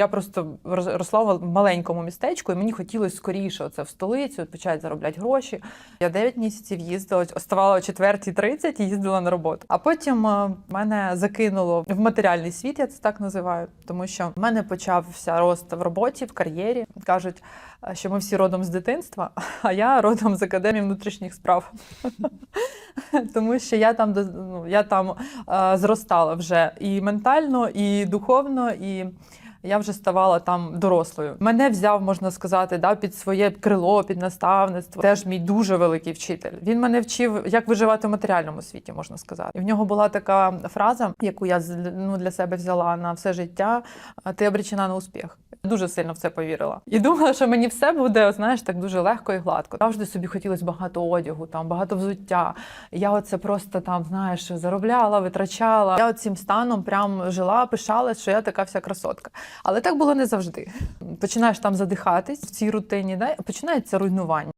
я просто росла в маленькому містечку, і мені хотілося скоріше оце в столицю, почати заробляти гроші. Я 9 місяців їздила, оставала о 4.30 і їздила на роботу. А потім е, мене закинуло в матеріальний світ, я це так називаю, тому що в мене почався рост в роботі, в кар'єрі. Кажуть, е, що ми всі родом з дитинства, а я родом з академії внутрішніх справ. Тому що я там ну, я там е, зростала вже і ментально, і духовно, і я вже ставала там дорослою. Мене взяв, можна сказати, да, під своє крило, під наставництво. Теж мій дуже великий вчитель. Він мене вчив, як виживати в матеріальному світі, можна сказати. І в нього була така фраза, яку я ну, для себе взяла на все життя: ти обречена на успіх. Дуже сильно в це повірила. І думала, що мені все буде, знаєш, так дуже легко і гладко. Завжди собі хотілося багато одягу, там багато взуття. Я оце просто там, знаєш, заробляла, витрачала. Я цим станом прям жила, пишалась, що я така вся красотка. Але так було не завжди. Починаєш там задихатись в цій рутині, да? починається руйнування.